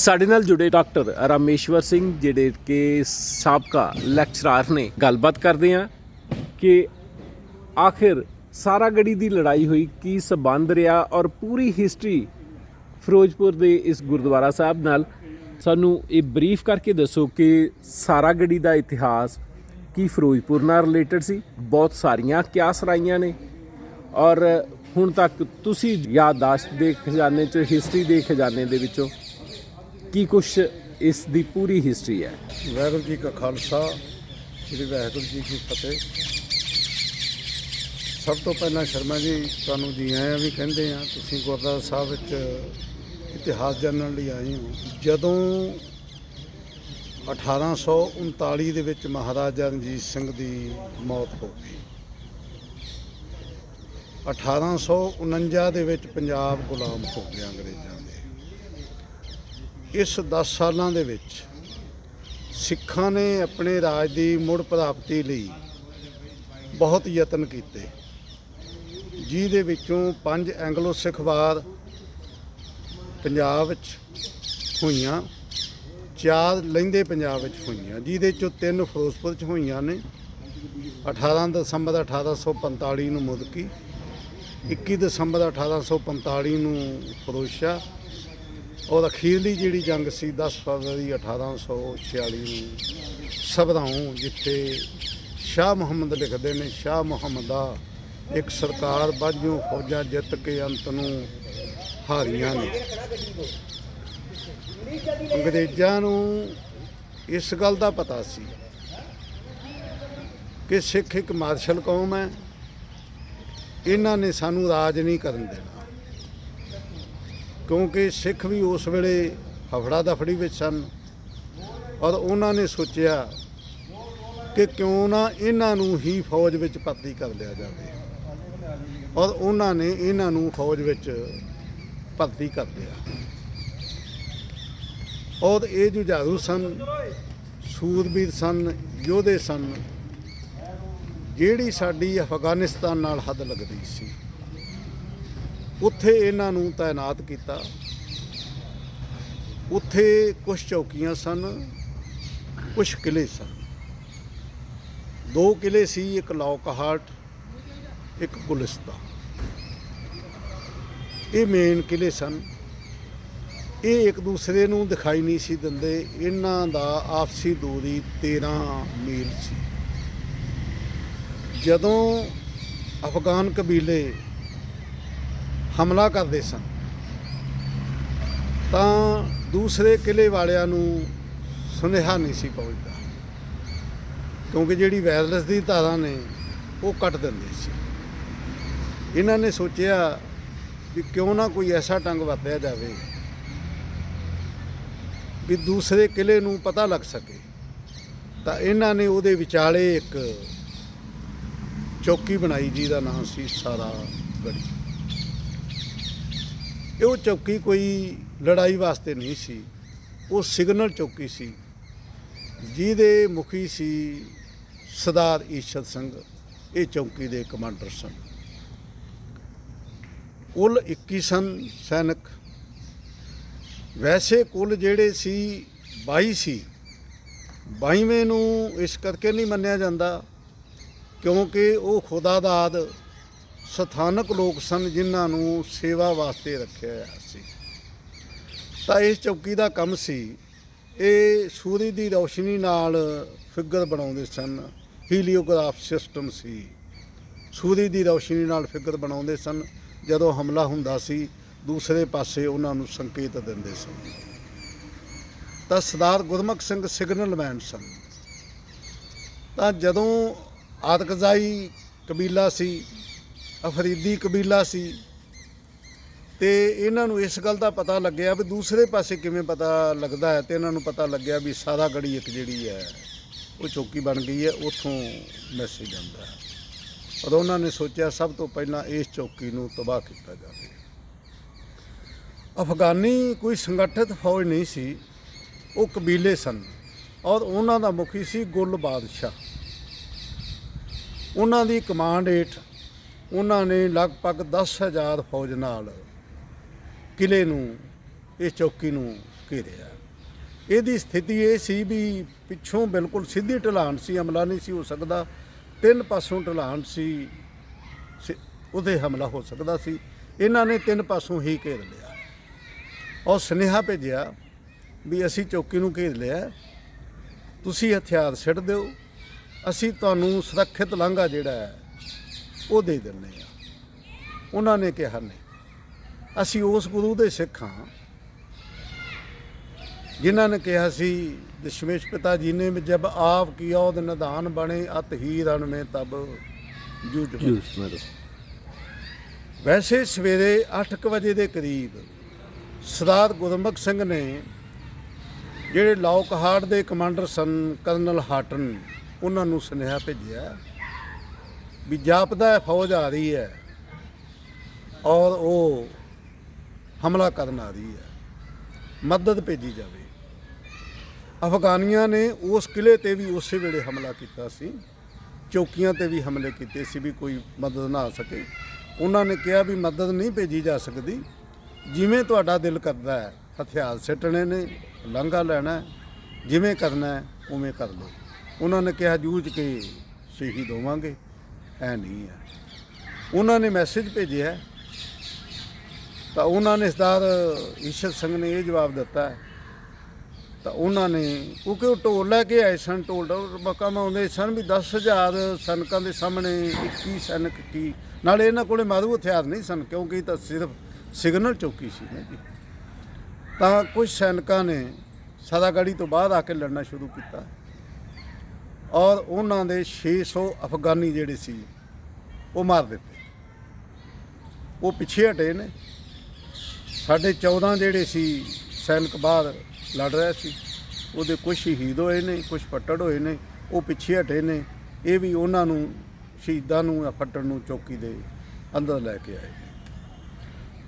ਸਾਡੇ ਨਾਲ ਜੁੜੇ ਡਾਕਟਰ ਰਾਮੇਸ਼ਵਰ ਸਿੰਘ, ਜਿਹੜੇ ਕਿ ਸਾਬਕਾ ਲੈਕਚਰਰ ਨੇ। ਗੱਲਬਾਤ ਕਰਦੇ ਆ ਕਿ ਆਖਿਰ ਸਾਰਾਗੜੀ ਦੀ ਲੜਾਈ ਹੋਈ, ਕੀ ਸਬੰਧ ਰਿਹਾ ਔਰ ਪੂਰੀ ਹਿਸਟਰੀ ਫਿਰੋਜ਼ਪੁਰ ਦੇ ਇਸ ਗੁਰਦੁਆਰਾ ਸਾਹਿਬ ਨਾਲ। ਸਾਨੂੰ ਇਹ ਬਰੀਫ ਕਰਕੇ ਦੱਸੋ ਕਿ ਸਾਰਾਗੜੀ ਦਾ ਇਤਿਹਾਸ ਕੀ ਫਿਰੋਜ਼ਪੁਰ ਨਾਲ ਰਿਲੇਟਡ ਸੀ? ਬਹੁਤ ਸਾਰੀਆਂ ਕਿਆਸ ਰਾਈਆਂ ਨੇ? ਔਰ ਹੁਣ ਤੱਕ ਤੁਸੀਂ ਯਾਦਦਾਸ਼ਤ ਦੇ ਖਜ਼ਾਨੇ ਚ ਹਿਸਟਰੀ ਦੇ ਖਜ਼ਾਨੇ ਦੇ ਵਿੱਚੋਂ ਕੀ ਕੁਛ ਇਸ ਦੀ ਪੂਰੀ ਹਿਸਟਰੀ ਹੈ? ਵਾਹਿਗੁਰੂ ਜੀ ਕਾ ਖਾਲਸਾ, ਸ੍ਰੀ ਵਾਹਿਗੁਰੂ ਜੀ ਕੀ ਫਤਿਹ। ਸਭ ਤੋਂ ਪਹਿਲਾਂ ਸ਼ਰਮਾ ਜੀ, ਤੁਹਾਨੂੰ ਜੀ ਆਇਆਂ ਵੀ ਕਹਿੰਦੇ ਆ ਤੁਸੀਂ ਗੁਰਦੁਆਰਾ ਸਾਹਿਬ ਵਿੱਚ ਇਤਿਹਾਸ ਜਾਣਨ ਲਈ ਆਏ ਹੋ। ਜਦੋਂ 1839 ਦੇ ਵਿੱਚ ਮਹਾਰਾਜਾ ਰਣਜੀਤ ਸਿੰਘ ਦੀ ਮੌਤ ਹੋ ਗਈ। 1849 ਦੇ ਵਿੱਚ ਪੰਜਾਬ ਗੁਲਾਮ ਹੋ ਗਿਆ ਅੰਗਰੇਜ਼ਾਂ ਇਸ 10 ਸਾਲਾਂ ਦੇ ਵਿੱਚ ਸਿੱਖਾਂ ਨੇ ਆਪਣੇ ਰਾਜ ਦੀ ਮੁੜ ਪ੍ਰਾਪਤੀ ਲਈ ਬਹੁਤ ਯਤਨ ਕੀਤੇ, ਜਿਹਦੇ ਵਿੱਚੋਂ ਪੰਜ ਐਂਗਲੋ ਸਿੱਖ ਵਾਰ ਪੰਜਾਬ ਵਿੱਚ ਹੋਈਆਂ, ਚਾਰ ਲਹਿੰਦੇ ਪੰਜਾਬ ਵਿੱਚ ਹੋਈਆਂ, ਜਿਹਦੇ ਚੋਂ ਤਿੰਨ ਫਿਰੋਜ਼ਪੁਰ ਚ ਹੋਈਆਂ ਨੇ 18 ਦਸੰਬਰ 1845 ਨੂੰ ਮੁਦਕੀ 21 ਦਸੰਬਰ 1845 ਨੂੰ ਫਰੋਸ਼ਾ ਔਰ ਅਖੀਰਲੀ ਜਿਹੜੀ ਜੰਗ ਸੀ 10 ਫਰਵਰੀ 1846 ਨੂੰ ਸਭਰਾਉਂ ਜਿੱਥੇ ਸ਼ਾਹ ਮੁਹੰਮਦ ਲਿਖਦੇ ਨੇ, ਸ਼ਾਹ ਮੁਹੰਮਦਾ ਇੱਕ ਸਰਕਾਰ ਬਾਝੋਂ ਫੌਜਾਂ ਜਿੱਤ ਕੇ ਅੰਤ ਨੂੰ ਹਾਰੀਆਂ ਨੇ। ਅੰਗਰੇਜ਼ਾਂ ਨੂੰ ਇਸ ਗੱਲ ਦਾ ਪਤਾ ਸੀ ਕਿ ਸਿੱਖ ਇੱਕ ਮਾਰਸ਼ਲ ਕੌਮ ਹੈ। ਇਹਨਾਂ ਨੇ ਸਾਨੂੰ ਰਾਜ ਨਹੀਂ ਕਰਨ ਦੇਣਾ। ਕਿਉਂਕਿ ਸਿੱਖ ਵੀ ਉਸ ਵੇਲੇ ਹਫੜਾ ਦਫੜੀ ਵਿੱਚ ਸਨ ਔਰ ਉਹਨਾਂ ਨੇ ਸੋਚਿਆ ਕਿ ਕਿਉਂ ਨਾ ਇਹਨਾਂ ਨੂੰ ਹੀ ਫੌਜ ਵਿੱਚ ਭਰਤੀ ਕਰ ਲਿਆ ਜਾਵੇ ਔਰ ਉਹਨਾਂ ਨੇ ਇਹਨਾਂ ਨੂੰ ਫੌਜ ਵਿੱਚ ਭਰਤੀ ਕਰ ਲਿਆ। ਔਰ ਇਹ ਜੁਝਾਰੂ ਸਨ, ਸੂਰਬੀਰ ਸਨ, ਯੋਧੇ ਸਨ, ਜਿਹੜੀ ਸਾਡੀ ਅਫਗਾਨਿਸਤਾਨ ਨਾਲ ਹੱਦ ਲੱਗਦੀ ਸੀ। ਉੱਥੇ ਇਹਨਾਂ ਨੂੰ ਤਾਇਨਾਤ ਕੀਤਾ। ਉੱਥੇ ਕੁਝ ਚੌਕੀਆਂ ਸਨ ਕੁਝ ਕਿਲੇ ਸਨ। ਦੋ ਕਿਲੇ ਸੀ, ਇੱਕ ਲੌਕਹਾਰਟ ਇੱਕ ਗੁਲਿਸਤਾ ਇਹ ਮੇਨ ਕਿਲੇ ਸਨ। ਇਹ ਇੱਕ ਦੂਸਰੇ ਨੂੰ ਦਿਖਾਈ ਨਹੀਂ ਸੀ ਦਿੰਦੇ। ਇਹਨਾਂ ਦਾ ਆਪਸੀ ਦੂਰੀ 13 ਮੀਲ ਸੀ। ਜਦੋਂ ਅਫਗਾਨ ਕਬੀਲੇ ਹਮਲਾ ਕਰਦੇ ਸਨ। ਤਾਂ ਦੂਸਰੇ ਕਿਲੇ ਵਾਲਿਆਂ ਨੂੰ ਸੁਨੇਹਾ ਨਹੀਂ ਸੀ ਪਹੁੰਚਦਾ। ਕਿਉਂਕਿ ਜਿਹੜੀ ਵਾਇਰਲੈਸ ਦੀ ਧਾਰਾ ਨੇ, ਉਹ ਕੱਟ ਦਿੰਦੇ ਸੀ। ਇਹਨਾਂ ਨੇ ਸੋਚਿਆ ਵੀ ਕਿਉਂ ਨਾ ਕੋਈ ਐਸਾ ਟੰਗ ਵਰਤਿਆ ਜਾਵੇ ਵੀ ਦੂਸਰੇ ਕਿਲੇ ਨੂੰ ਪਤਾ ਲੱਗ ਸਕੇ। ਤਾਂ ਇਹਨਾਂ ਨੇ ਉਹਦੇ ਵਿਚਾਲੇ ਇੱਕ ਚੌਕੀ ਬਣਾਈ, ਜਿਹਦਾ ਨਾਮ ਸੀ ਸਾਰਾ ਗੜੀ ਇਹ ਉਹ ਚੌਕੀ ਕੋਈ ਲੜਾਈ ਵਾਸਤੇ ਨਹੀਂ ਸੀ। ਉਹ ਸਿਗਨਲ ਚੌਕੀ ਸੀ। ਜਿਹਦੇ ਮੁਖੀ ਸੀ ਸਰਦਾਰ ਈਸ਼ਰ ਸਿੰਘ, ਇਹ ਚੌਕੀ ਦੇ ਕਮਾਂਡਰ ਸਨ। ਕੁੱਲ 21 ਸਨ ਸੈਨਿਕ। ਵੈਸੇ ਕੁੱਲ ਜਿਹੜੇ ਸੀ 22 ਸੀ। 22ਵੇਂ ਨੂੰ ਇਸ ਕਰਕੇ ਨਹੀਂ ਮੰਨਿਆ ਜਾਂਦਾ, ਕਿਉਂਕਿ ਉਹ ਖੁਦਾਦਾਦ ਸਥਾਨਕ ਲੋਕ ਸਨ ਜਿਨ੍ਹਾਂ ਨੂੰ ਸੇਵਾ ਵਾਸਤੇ ਰੱਖਿਆ ਹੋਇਆ ਸੀ। ਤਾਂ ਇਸ ਚੌਕੀ ਦਾ ਕੰਮ ਸੀ। ਇਹ ਸੂਰਜ ਦੀ ਰੌਸ਼ਨੀ ਨਾਲ ਫਿਗਰ ਬਣਾਉਂਦੇ ਸਨ। ਹੀਲੀਓਗ੍ਰਾਫ ਸਿਸਟਮ ਸੀ। ਸੂਰਜ ਦੀ ਰੌਸ਼ਨੀ ਨਾਲ ਫਿਗਰ ਬਣਾਉਂਦੇ ਸਨ। ਜਦੋਂ ਹਮਲਾ ਹੁੰਦਾ ਸੀ, ਦੂਸਰੇ ਪਾਸੇ ਉਹਨਾਂ ਨੂੰ ਸੰਕੇਤ ਦਿੰਦੇ ਸਨ। ਤਾਂ ਸਰਦਾਰ ਗੁਰਮੁਖ ਸਿੰਘ ਸਿਗਨਲਮੈਨ ਸਨ। ਤਾਂ ਜਦੋਂ ਆਦਕਜ਼ਾਈ ਕਬੀਲਾ ਸੀ ਅਫਰੀਦੀ ਕਬੀਲਾ ਸੀ। ਤੇ ਇਹਨਾਂ ਨੂੰ ਇਸ ਗੱਲ ਦਾ ਪਤਾ ਲੱਗਿਆ ਵੀ ਦੂਸਰੇ ਪਾਸੇ ਕਿਵੇਂ ਪਤਾ ਲੱਗਦਾ ਹੈ ਤੇ ਇਹਨਾਂ ਨੂੰ ਪਤਾ ਲੱਗਿਆ ਵੀ ਸਾਰਾ ਗੜੀ ਇੱਕ ਜਿਹੜੀ ਹੈ, ਉਹ ਚੌਕੀ ਬਣ ਗਈ ਹੈ, ਉੱਥੋਂ ਮੈਸੇਜ ਆਉਂਦਾ ਹੈ। ਔਰ ਉਹਨਾਂ ਨੇ ਸੋਚਿਆ ਸਭ ਤੋਂ ਪਹਿਲਾਂ ਇਸ ਚੌਕੀ ਨੂੰ ਤਬਾਹ ਕੀਤਾ ਜਾਵੇ। ਅਫਗਾਨੀ ਕੋਈ ਸੰਗਠਿਤ ਫੌਜ ਨਹੀਂ ਸੀ, ਉਹ ਕਬੀਲੇ ਸਨ ਔਰ ਉਹਨਾਂ ਦਾ ਮੁਖੀ ਸੀ ਗੁੱਲ ਬਾਦਸ਼ਾਹ। ਉਹਨਾਂ ਦੀ ਕਮਾਂਡ ਹੇਠ ਉਹਨਾਂ ਨੇ ਲਗਭਗ 10000 ਫੌਜ ਨਾਲ ਕਿਲੇ ਨੂੰ, ਇਹ ਚੌਕੀ ਨੂੰ ਘੇਰਿਆ। ਇਹਦੀ ਸਥਿਤੀ ਇਹ ਸੀ ਵੀ ਪਿੱਛੋਂ ਬਿਲਕੁਲ ਸਿੱਧੀ ਢਲਾਨ ਸੀ, ਹਮਲਾ ਨਹੀਂ ਸੀ ਹੋ ਸਕਦਾ। ਤਿੰਨ ਪਾਸੋਂ ਢਲਾਨ ਸੀ ਉਹਦੇ ਹਮਲਾ ਹੋ ਸਕਦਾ ਸੀ। ਇਹਨਾਂ ਨੇ ਤਿੰਨ ਪਾਸੋਂ ਹੀ ਘੇਰ ਲਿਆ। ਔਰ ਸੁਨੇਹਾ ਭੇਜਿਆ ਵੀ ਅਸੀਂ ਚੌਕੀ ਨੂੰ ਘੇਰ ਲਿਆ। ਤੁਸੀਂ ਹਥਿਆਰ ਛੱਡ ਦਿਓ। ਅਸੀਂ ਤੁਹਾਨੂੰ ਸੁਰੱਖਿਅਤ ਲਾਂਘਾ ਜਿਹੜਾ ਹੈ ਉਹ ਦੇ ਦਿੰਦੇ ਆ। ਉਹਨਾਂ ਨੇ ਕਿਹਾ ਨਹੀਂ। ਅਸੀਂ ਉਸ ਗੁਰੂ ਦੇ ਸਿੱਖ ਹਾਂ। ਜਿਨ੍ਹਾਂ ਨੇ ਕਿਹਾ ਸੀ ਦਸ਼ਮੇਸ਼ ਪਿਤਾ ਜੀ ਨੇ ਜਬ ਆਪ ਕੀਆ ਉਹਦ ਨਿਧਾਨ ਬਣੇ ਅਤ ਹੀ ਰਣ ਮੇ ਤਬ ਜੂਝ ਮਾਰੋ। ਵੈਸੇ ਸਵੇਰੇ 8:00 ਵਜੇ ਦੇ ਕਰੀਬ ਸਰਦਾਰ ਗੁਰਮੁਖ ਸਿੰਘ ਨੇ ਜਿਹੜੇ ਲੌਕਹਾਰਟ ਦੇ ਕਮਾਂਡਰ ਸਨ ਕਰਨਲ ਹਾਟਨ ਉਹਨਾਂ ਨੂੰ ਸੁਨੇਹਾ ਭੇਜਿਆ ਵੀ ਜਾਪਦਾ ਹੈ, ਫੌਜ ਆ ਰਹੀ ਹੈ ਔਰ ਉਹ ਹਮਲਾ ਕਰਨ ਆ ਰਹੀ ਹੈ। ਮਦਦ ਭੇਜੀ ਜਾਵੇ। ਅਫਗਾਨੀਆਂ ਨੇ ਉਸ ਕਿਲੇ ਤੇ ਵੀ ਉਸੇ ਵੇਲੇ ਹਮਲਾ ਕੀਤਾ ਸੀ। ਚੌਕੀਆਂ ਤੇ ਵੀ ਹਮਲੇ ਕੀਤੇ ਸੀ ਵੀ ਕੋਈ ਮਦਦ ਨਾ ਆ ਸਕੇ। ਉਹਨਾਂ ਨੇ ਕਿਹਾ ਵੀ ਮਦਦ ਨਹੀਂ ਭੇਜੀ ਜਾ ਸਕਦੀ। ਜਿਵੇਂ ਤੁਹਾਡਾ ਦਿਲ ਕਰਦਾ ਹੈ, ਹਥਿਆਰ ਸਿੱਟਣੇ ਨੇ, ਲਾਂਘਾ ਲੈਣਾ ਜਿਵੇਂ ਕਰਨਾ ਉਵੇਂ ਕਰ ਲਓ। ਉਹਨਾਂ ਨੇ ਕਿਹਾ, ਜੂਝ ਕੇ ਸ਼ਹੀਦ ਹੋਵਾਂਗੇ। ਐ ਨਹੀਂ ਹੈ। ਉਹਨਾਂ ਨੇ ਮੈਸੇਜ ਭੇਜਿਆ ਤਾਂ ਉਹਨਾਂ ਨੇ ਸਰਦਾਰ ਈਸ਼ਰ ਸਿੰਘ ਨੇ ਇਹ ਜਵਾਬ ਦਿੱਤਾ ਹੈ। ਤਾਂ ਉਹਨਾਂ ਨੇ ਕਿਉਂਕਿ ਉਹ ਢੋਲ ਲੈ ਕੇ ਆਏ ਸਨ? ਢੋਲ ਦਾ ਮਾਉਂਦੇ ਸਨ ਵੀ 10000 ਸਨਕਾਂ ਦੇ ਸਾਹਮਣੇ 21 ਸਨਕ ਕੀ। ਨਾਲੇ ਇਹਨਾਂ ਕੋਲੇ ਮਾਰੂ ਹਥਿਆਰ ਨਹੀਂ ਸਨ, ਕਿਉਂਕਿ ਤਾਂ ਸਿਰਫ ਸਿਗਨਲ ਚੌਕੀ ਸੀ ਨਾ ਜੀ। ਤਾਂ ਕੁਝ ਸੈਨਿਕਾਂ ਨੇ ਸਦਾਗੜੀ ਤੋਂ ਬਾਅਦ ਆ ਕੇ ਲੜਨਾ ਸ਼ੁਰੂ ਕੀਤਾ। ਔਰ ਉਹਨਾਂ ਦੇ 600 ਅਫਗਾਨੀ ਜਿਹੜੇ ਸੀ, ਉਹ ਮਾਰ ਦਿੱਤੇ। ਉਹ ਪਿੱਛੇ ਹਟੇ ਨੇ। ਸਾਡੇ 14 ਜਿਹੜੇ ਸੀ, ਸੈਨਿਕ ਬਾਹਰ ਲੜ ਰਹੇ ਸੀ। ਉਹਦੇ ਕੁਝ ਸ਼ਹੀਦ ਹੋਏ ਨੇ ਕੁਝ ਫੱਟੜ ਹੋਏ ਨੇ, ਉਹ ਪਿੱਛੇ ਹਟੇ ਨੇ। ਇਹ ਵੀ ਉਹਨਾਂ ਨੂੰ, ਸ਼ਹੀਦਾਂ ਨੂੰ ਜਾਂ ਫੱਟੜ ਨੂੰ ਚੌਕੀ ਦੇ ਅੰਦਰ ਲੈ ਕੇ ਆਏ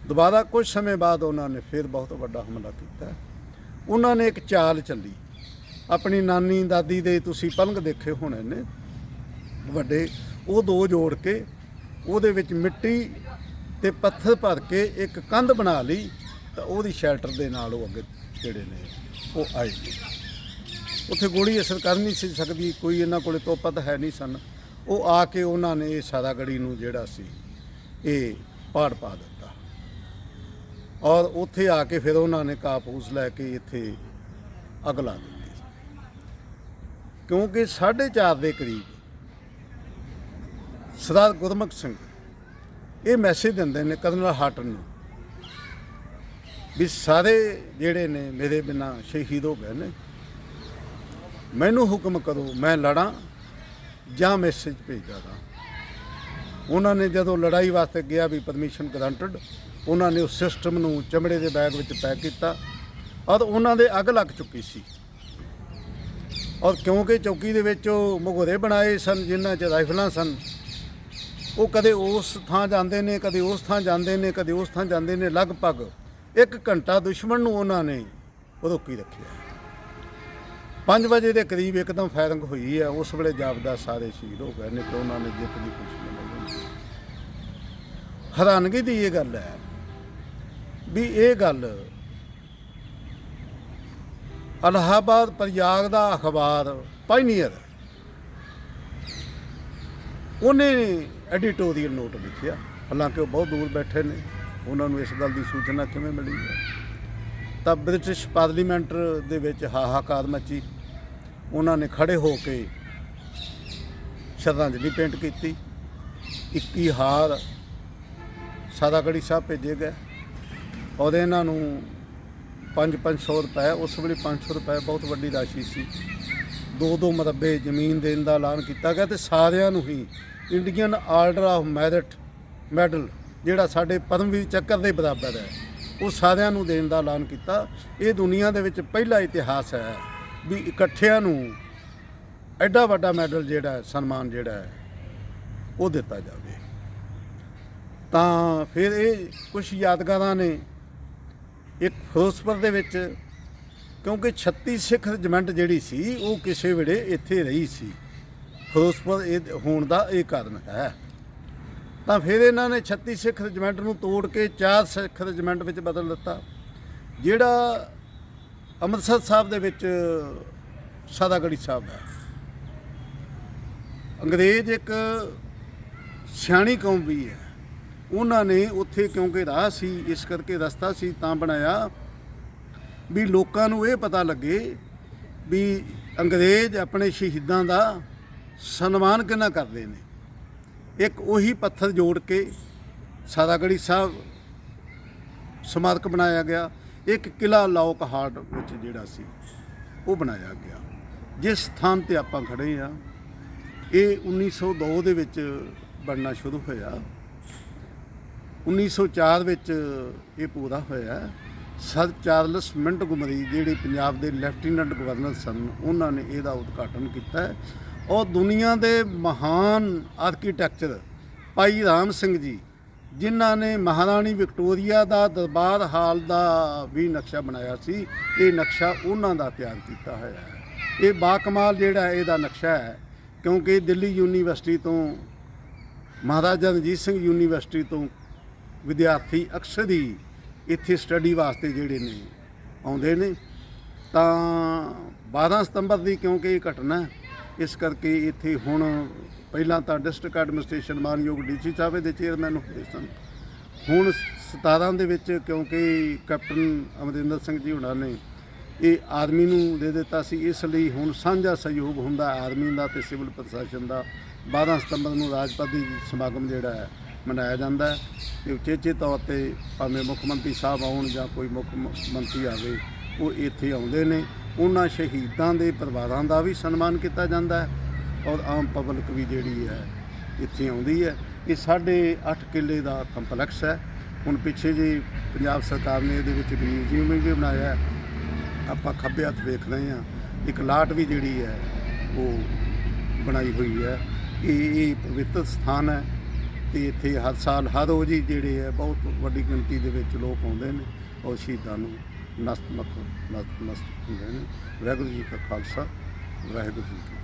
ਦੁਬਾਰਾ ਕੁਝ ਸਮੇਂ ਬਾਅਦ ਉਹਨਾਂ ਨੇ ਫਿਰ ਬਹੁਤ ਵੱਡਾ ਹਮਲਾ ਕੀਤਾ। ਉਹਨਾਂ ਨੇ ਇੱਕ ਚਾਲ ਚੱਲੀ। ਆਪਣੀ ਨਾਨੀ ਦਾਦੀ ਦੇ ਤੁਸੀਂ ਪਲੰਗ ਦੇਖੇ ਹੋਣੇ ਨੇ ਵੱਡੇ, ਉਹ ਦੋ ਜੋੜ ਕੇ ਉਹਦੇ ਵਿੱਚ ਮਿੱਟੀ ਤੇ ਪੱਥਰ ਭਰ ਕੇ ਇੱਕ ਕੰਧ ਬਣਾ ਲਈ ਤਾਂ ਉਹਦੀ ਸ਼ੈਲਟਰ ਦੇ ਨਾਲ ਉਹ ਅੱਗੇ ਜਿਹੜੇ ਨੇ ਉਹ ਆਏ। ਉੱਥੇ ਗੋਲੀ ਅਸਰ ਕਰ ਨਹੀਂ ਸੀ ਸਕਦੀ, ਕੋਈ ਇਹਨਾਂ ਕੋਲੇ ਤੋਪਾ ਤਾਂ ਹੈ ਨਹੀਂ ਸਨ। ਉਹ ਆ ਕੇ ਉਹਨਾਂ ਨੇ ਇਹ ਸਾਦਾ ਗੜੀ ਨੂੰ ਜਿਹੜਾ ਸੀ ਇਹ ਪਾੜ ਪਾ ਦਿੱਤਾ। ਔਰ ਉੱਥੇ ਆ ਕੇ ਫਿਰ ਉਹਨਾਂ ਨੇ ਕਾਪੂਸ ਲੈ ਕੇ ਇੱਥੇ ਅੱਗ ਲਾ ਦਿੱਤੀ। ਕਿਉਂਕਿ 4:30 ਦੇ ਕਰੀਬ ਸਰਦਾਰ ਗੁਰਮੁਖ ਸਿੰਘ ਇਹ ਮੈਸੇਜ ਦਿੰਦੇ ਨੇ ਕਰਨਲ ਹਾਟਨ ਨੂੰ ਵੀ ਸਾਰੇ ਜਿਹੜੇ ਨੇ ਮੇਰੇ ਬਿਨਾ ਸ਼ਹੀਦ ਹੋ ਗਏ ਨੇ, ਮੈਨੂੰ ਹੁਕਮ ਕਰੋ, ਮੈਂ ਲੜਾਂ ਜਾਂ ਮੈਸੇਜ ਭੇਜਦਾ ਦਾਂ ਉਹਨਾਂ ਨੇ ਜਦੋਂ ਲੜਾਈ ਵਾਸਤੇ ਗਿਆ ਵੀ ਪਰਮਿਸ਼ਨ ਗਰੰਟਡ ਉਹਨਾਂ ਨੇ ਉਸ ਸਿਸਟਮ ਨੂੰ ਚਮੜੇ ਦੇ ਬੈਗ ਵਿੱਚ ਪੈਕ ਕੀਤਾ ਔਰ ਉਹਨਾਂ ਦੇ ਅੱਗ ਲੱਗ ਚੁੱਕੀ ਸੀ। ਔਰ ਕਿਉਂਕਿ ਚੌਕੀ ਦੇ ਵਿੱਚ ਉਹ ਮਗੋਰੇ ਬਣਾਏ ਸਨ, ਜਿਨ੍ਹਾਂ 'ਚ ਰਾਈਫਲਾਂ ਸਨ, ਉਹ ਕਦੇ ਉਸ ਥਾਂ ਜਾਂਦੇ ਨੇ, ਕਦੇ ਉਸ ਥਾਂ ਜਾਂਦੇ ਨੇ, ਕਦੇ ਉਸ ਥਾਂ ਜਾਂਦੇ ਨੇ, ਲਗਭਗ ਇੱਕ ਘੰਟਾ ਦੁਸ਼ਮਣ ਨੂੰ ਉਹਨਾਂ ਨੇ ਰੋਕੀ ਰੱਖਿਆ। 5 ਵਜੇ ਦੇ ਕਰੀਬ ਇੱਕਦਮ ਫਾਇਰਿੰਗ ਹੋਈ ਹੈ ਉਸ ਵੇਲੇ ਜਾਪਦਾ ਸਾਰੇ ਸ਼ਹੀਦ ਹੋ ਗਏ ਨੇ, ਤੇ ਉਹਨਾਂ ਨੇ ਜਿੱਤ ਦੀ ਖੁਸ਼ੀ ਮਨਾਈ ਹੈਰਾਨਗੀ ਦੀ ਇਹ ਗੱਲ ਹੈ ਵੀ ਇਹ ਗੱਲ ਅਲਾਹਾਬਾਦ ਪ੍ਰਯਾਗ ਦਾ ਅਖਬਾਰ ਪਾਇਨੀਅਰ। ਉਹਨੇ ਐਡੀਟੋਰੀਅਲ ਨੋਟ ਲਿਖਿਆ। ਹਾਲਾਂਕਿ ਉਹ ਬਹੁਤ ਦੂਰ ਬੈਠੇ ਨੇ। ਉਹਨਾਂ ਨੂੰ ਇਸ ਗੱਲ ਦੀ ਸੂਚਨਾ ਕਿਵੇਂ ਮਿਲੀ ਹੈ? ਤਾਂ ਬ੍ਰਿਟਿਸ਼ ਪਾਰਲੀਮੈਂਟ ਦੇ ਵਿੱਚ ਹਾਹਾਕਾਰ ਮੱਚੀ। ਉਹਨਾਂ ਨੇ ਖੜੇ ਹੋ ਕੇ ਸ਼ਰਧਾਂਜਲੀ ਪੇਂਟ ਕੀਤੀ। 21 ਹਾਰ ਸਾਦਾਗੜੀ ਸਾਹਿਬ ਭੇਜੇ ਗਏ। ਔਰ ਇਹਨਾਂ ਨੂੰ 5-500 ਰੁਪਏ, ਉਸ ਵੇਲੇ 500 ਰੁਪਏ ਬਹੁਤ ਵੱਡੀ ਰਾਸ਼ੀ ਸੀ। ਦੋ ਦੋ ਮਰਬੇ ਜ਼ਮੀਨ ਦੇਣ ਦਾ ਐਲਾਨ ਕੀਤਾ ਗਿਆ ਤੇ ਸਾਰਿਆਂ ਨੂੰ ਹੀ Indian order of merit medal ਜਿਹੜਾ ਸਾਡੇ ਪਰਮਵੀਰ ਚੱਕਰ ਦੇ ਬਰਾਬਰ ਹੈ, ਉਹ ਸਾਰਿਆਂ ਨੂੰ ਦੇਣ ਦਾ ਐਲਾਨ ਕੀਤਾ। ਇਹ ਦੁਨੀਆ ਦੇ ਵਿੱਚ ਪਹਿਲਾ ਇਤਿਹਾਸ ਹੈ ਵੀ ਇਕੱਠਿਆਂ ਨੂੰ ਐਡਾ ਵੱਡਾ ਮੈਡਲ ਜਿਹੜਾ ਸਨਮਾਨ ਜਿਹੜਾ ਹੈ, ਉਹ ਦਿੱਤਾ ਜਾਵੇ। ਤਾਂ ਫਿਰ ਇਹ ਕੁਝ ਯਾਦਗਾਰਾਂ ਨੇ ਇੱਕ ਫਿਰੋਜ਼ਪੁਰ ਦੇ ਵਿੱਚ, ਕਿਉਂਕਿ 36 ਸਿੱਖ ਰਜਮੈਂਟ ਜਿਹੜੀ ਸੀ, ਉਹ ਕਿਸੇ ਵੇਲੇ ਇੱਥੇ ਰਹੀ ਸੀ। ਫਿਰੋਜ਼ਪੁਰ ਇਹ ਹੋਣ ਦਾ ਇਹ ਕਾਰਨ ਹੈ। ਤਾਂ ਫਿਰ ਇਹਨਾਂ ਨੇ 36 ਸਿੱਖ ਰਜਮੈਂਟ ਨੂੰ ਤੋੜ ਕੇ ਚਾਰ ਸਿੱਖ ਰਜਮੈਂਟ ਵਿੱਚ ਬਦਲ ਦਿੱਤਾ, ਜਿਹੜਾ ਅੰਮ੍ਰਿਤਸਰ ਸਾਹਿਬ ਦੇ ਵਿੱਚ ਸਾਦਾਗੜੀ ਸਾਹਿਬ ਹੈ। ਅੰਗਰੇਜ਼ ਇੱਕ ਸਿਆਣੀ ਕੌਮ ਵੀ ਹੈ। ਉਹਨਾਂ ਨੇ ਉੱਥੇ ਕਿਉਂਕਿ ਰਾਹ ਸੀ, ਇਸ ਕਰਕੇ ਰਸਤਾ ਸੀ ਤਾਂ ਬਣਾਇਆ। ਵੀ ਲੋਕਾਂ ਨੂੰ ਇਹ ਪਤਾ ਲੱਗੇ ਵੀ ਅੰਗਰੇਜ਼ ਆਪਣੇ ਸ਼ਹੀਦਾਂ ਦਾ ਸਨਮਾਨ ਕਿੰਨਾ ਕਰਦੇ ਨੇ। ਇੱਕ ਉਹੀ ਪੱਥਰ ਜੋੜ ਕੇ ਸਾਦਾਗੜੀ ਸਾਹਿਬ ਸਮਾਰਕ ਬਣਾਇਆ ਗਿਆ। ਇੱਕ ਕਿਲਾ ਲੌਕ ਹਾਰਟ ਵਿੱਚ ਜਿਹੜਾ ਸੀ, ਉਹ ਬਣਾਇਆ ਗਿਆ। ਜਿਸ ਸਥਾਨ ਤੇ ਆਪਾਂ ਖੜੇ ਆ ਇਹ 1902 ਦੇ ਵਿੱਚ ਬਣਨਾ ਸ਼ੁਰੂ ਹੋਇਆ। 1904 ਵਿੱਚ ਇਹ ਪੂਰਾ ਹੋਇਆ। ਸਰ ਚਾਰਲਸ ਮਿੰਟ ਮਿੰਟਗੁਮਰੀ ਜਿਹੜੇ ਪੰਜਾਬ ਦੇ ਲੈਫਟੀਨੈਂਟ ਗਵਰਨਰ ਸਨ, ਉਹਨਾਂ ਨੇ ਇਹਦਾ ਉਦਘਾਟਨ ਕੀਤਾ ਹੈ। ਔਰ ਦੁਨੀਆ ਦੇ ਮਹਾਨ ਆਰਕੀਟੈਕਚਰ ਭਾਈ ਰਾਮ ਸਿੰਘ ਜੀ, ਜਿਨ੍ਹਾਂ ਨੇ ਮਹਾਰਾਣੀ ਵਿਕਟੋਰੀਆ ਦਾ ਦਰਬਾਰ ਹਾਲ ਦਾ ਵੀ ਨਕਸ਼ਾ ਬਣਾਇਆ ਸੀ, ਇਹ ਨਕਸ਼ਾ ਉਹਨਾਂ ਦਾ ਤਿਆਰ ਕੀਤਾ ਹੋਇਆ ਹੈ। ਇਹ ਬਾਕਮਾਲ ਜਿਹੜਾ ਇਹਦਾ ਨਕਸ਼ਾ ਹੈ, ਕਿਉਂਕਿ ਦਿੱਲੀ ਯੂਨੀਵਰਸਿਟੀ ਤੋਂ ਮਹਾਰਾਜਾ ਰਣਜੀਤ ਸਿੰਘ ਯੂਨੀਵਰਸਿਟੀ ਤੋਂ ਵਿਦਿਆਰਥੀ ਅਕਸਰ ਹੀ ਇੱਥੇ ਸਟੱਡੀ ਵਾਸਤੇ ਜਿਹੜੇ ਨੇ ਆਉਂਦੇ ਨੇ। ਤਾਂ 12 ਸਤੰਬਰ ਦੀ ਕਿਉਂਕਿ ਇਹ ਘਟਨਾ ਇਸ ਕਰਕੇ ਇੱਥੇ ਹੁਣ ਪਹਿਲਾਂ ਤਾਂ ਡਿਸਟ੍ਰਿਕਟ ਐਡਮਿਨਿਸਟ੍ਰੇਸ਼ਨ ਮਾਨਯੋਗ ਡੀਸੀ ਸਾਹਿਬ ਦੇ ਚੇਅਰਮੈਨ ਹੁੰਦੇ ਸਨ। ਹੁਣ 17 ਦੇ ਵਿੱਚ ਕਿਉਂਕਿ ਕੈਪਟਨ ਅਮਰਿੰਦਰ ਸਿੰਘ ਜੀ ਹੁਣਾਂ ਨੇ ਇਹ ਆਰਮੀ ਨੂੰ ਦੇ ਦਿੱਤਾ ਸੀ, ਇਸ ਲਈ ਹੁਣ ਸਾਂਝਾ ਸਹਿਯੋਗ ਹੁੰਦਾ ਆਰਮੀ ਦਾ ਤੇ ਸਿਵਲ ਪ੍ਰਸ਼ਾਸਨ ਦਾ। 12 ਸਤੰਬਰ ਨੂੰ ਰਾਜਪਾਤੀ ਸਮਾਗਮ ਜਿਹੜਾ ਹੈ ਮਨਾਇਆ ਜਾਂਦਾ ਹੈ ਤੇ ਉਚੇਚੇ ਤੌਰ ਤੇ ਭਾਵੇਂ ਮੁੱਖ ਮੰਤਰੀ ਸਾਹਿਬ ਆਉਣ ਜਾਂ ਕੋਈ ਮੁੱਖ ਮੰਤਰੀ ਆਵੇ, ਉਹ ਇੱਥੇ ਆਉਂਦੇ ਨੇ। ਉਹਨਾਂ ਸ਼ਹੀਦਾਂ ਦੇ ਪਰਿਵਾਰਾਂ ਦਾ ਵੀ ਸਨਮਾਨ ਕੀਤਾ ਜਾਂਦਾ ਹੈ ਔਰ ਆਮ ਪਬਲਿਕ ਵੀ ਜਿਹੜੀ ਹੈ, ਇੱਥੇ ਆਉਂਦੀ ਹੈ। ਇਹ ਸਾਡੇ 8 ਕਿੱਲੇ ਦਾ ਕੰਪਲੈਕਸ ਹੈ। ਹੁਣ ਪਿੱਛੇ ਜੇ ਪੰਜਾਬ ਸਰਕਾਰ ਨੇ ਇਹਦੇ ਵਿੱਚ ਮਿਊਜ਼ੀਅਮ ਵੀ ਬਣਾਇਆ ਆਪਾਂ ਖੱਬੇ ਹੱਥ ਵੇਖ ਰਹੇ ਹਾਂ, ਇੱਕ ਲਾਟ ਵੀ ਜਿਹੜੀ ਹੈ, ਉਹ ਬਣਾਈ ਹੋਈ ਹੈ। ਇਹ ਇਹ ਪਵਿੱਤਰ ਸਥਾਨ ਹੈ। ਤੇ ਇੱਥੇ ਹਰ ਸਾਲ ਹਰ ਰੋਜ਼ ਹੀ ਜਿਹੜੇ ਹੈ ਬਹੁਤ ਵੱਡੀ ਗਿਣਤੀ ਦੇ ਵਿੱਚ ਲੋਕ ਆਉਂਦੇ ਨੇ ਔਰ ਸ਼ਹੀਦਾਂ ਨੂੰ ਨਸਤਮਕ ਨਸਤਮਕ ਹੁੰਦੇ ਨੇ। ਵਾਹਿਗੁਰੂ ਜੀ ਕਾ ਖਾਲਸਾ, ਵਾਹਿਗੁਰੂ ਜੀ ਕੀ